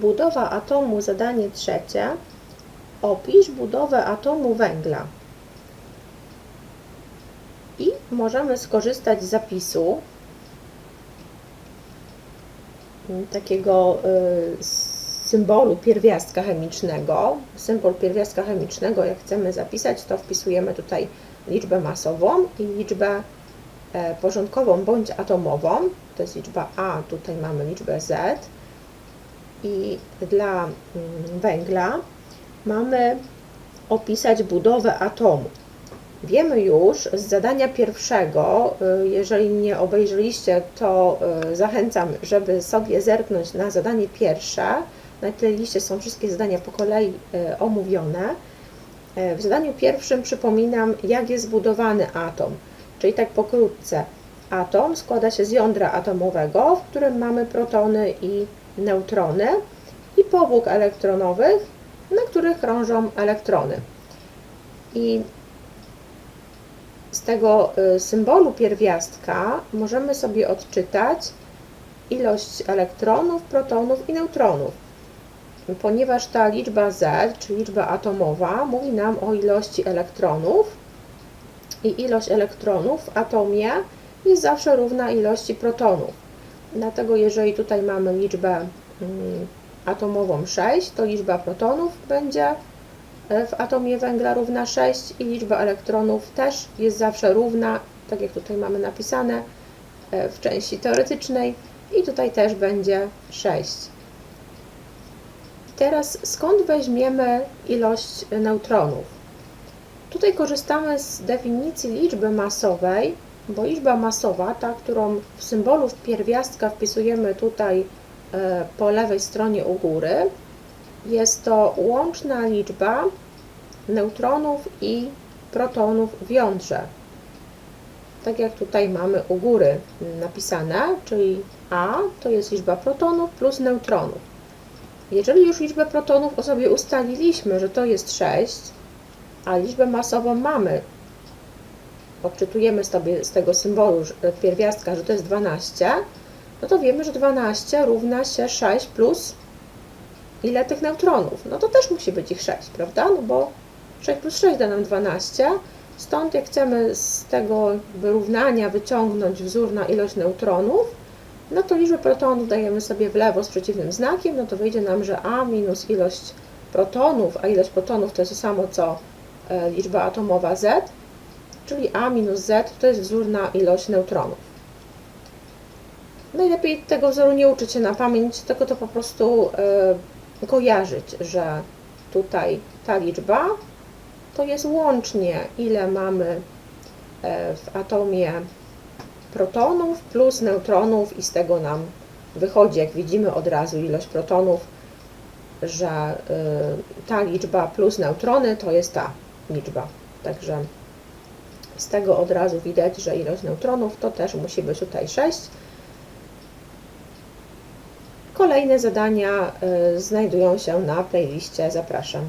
Budowa atomu, zadanie trzecie. Opisz budowę atomu węgla. I możemy skorzystać z zapisu takiego y, symbolu pierwiastka chemicznego. Symbol pierwiastka chemicznego, jak chcemy zapisać, to wpisujemy tutaj liczbę masową i liczbę e, porządkową bądź atomową. To jest liczba A, tutaj mamy liczbę Z. I dla mm, węgla mamy opisać budowę atomu. Wiemy już z zadania pierwszego, y, jeżeli nie obejrzeliście, to y, zachęcam, żeby sobie zerknąć na zadanie pierwsze. Na playliście są wszystkie zadania po kolei y, omówione. W zadaniu pierwszym przypominam, jak jest zbudowany atom. Czyli tak pokrótce, atom składa się z jądra atomowego, w którym mamy protony i neutrony i powłok elektronowych, na których krążą elektrony. I z tego y, symbolu pierwiastka możemy sobie odczytać ilość elektronów, protonów i neutronów. Ponieważ ta liczba Z, czy liczba atomowa, mówi nam o ilości elektronów i ilość elektronów w atomie jest zawsze równa ilości protonów. Dlatego jeżeli tutaj mamy liczbę mm, atomową 6, to liczba protonów będzie e, w atomie węgla równa 6 i liczba elektronów też jest zawsze równa, tak jak tutaj mamy napisane e, w części teoretycznej i tutaj też będzie 6. Teraz skąd weźmiemy ilość neutronów? Tutaj korzystamy z definicji liczby masowej, bo liczba masowa, ta, którą w symbolu pierwiastka wpisujemy tutaj e, po lewej stronie u góry, jest to łączna liczba neutronów i protonów w jądrze. Tak jak tutaj mamy u góry napisane, czyli A to jest liczba protonów plus neutronów. Jeżeli już liczbę protonów o sobie ustaliliśmy, że to jest 6, a liczbę masową mamy, odczytujemy sobie z tego symbolu pierwiastka, że to jest 12, no to wiemy, że 12 równa się 6 plus ile tych neutronów? No to też musi być ich 6, prawda? No bo 6 plus 6 da nam 12, stąd jak chcemy z tego wyrównania wyciągnąć wzór na ilość neutronów, no to liczbę protonów dajemy sobie w lewo z przeciwnym znakiem, no to wyjdzie nam, że A minus ilość protonów, a ilość protonów to jest to samo co e, liczba atomowa Z, czyli A minus Z to jest wzór na ilość neutronów. Najlepiej tego wzoru nie uczyć się na pamięć, tylko to po prostu e, kojarzyć, że tutaj ta liczba to jest łącznie ile mamy e, w atomie protonów plus neutronów i z tego nam wychodzi, jak widzimy od razu ilość protonów, że y, ta liczba plus neutrony to jest ta liczba. Także z tego od razu widać, że ilość neutronów to też musi być tutaj 6. Kolejne zadania y, znajdują się na playliście. Zapraszam.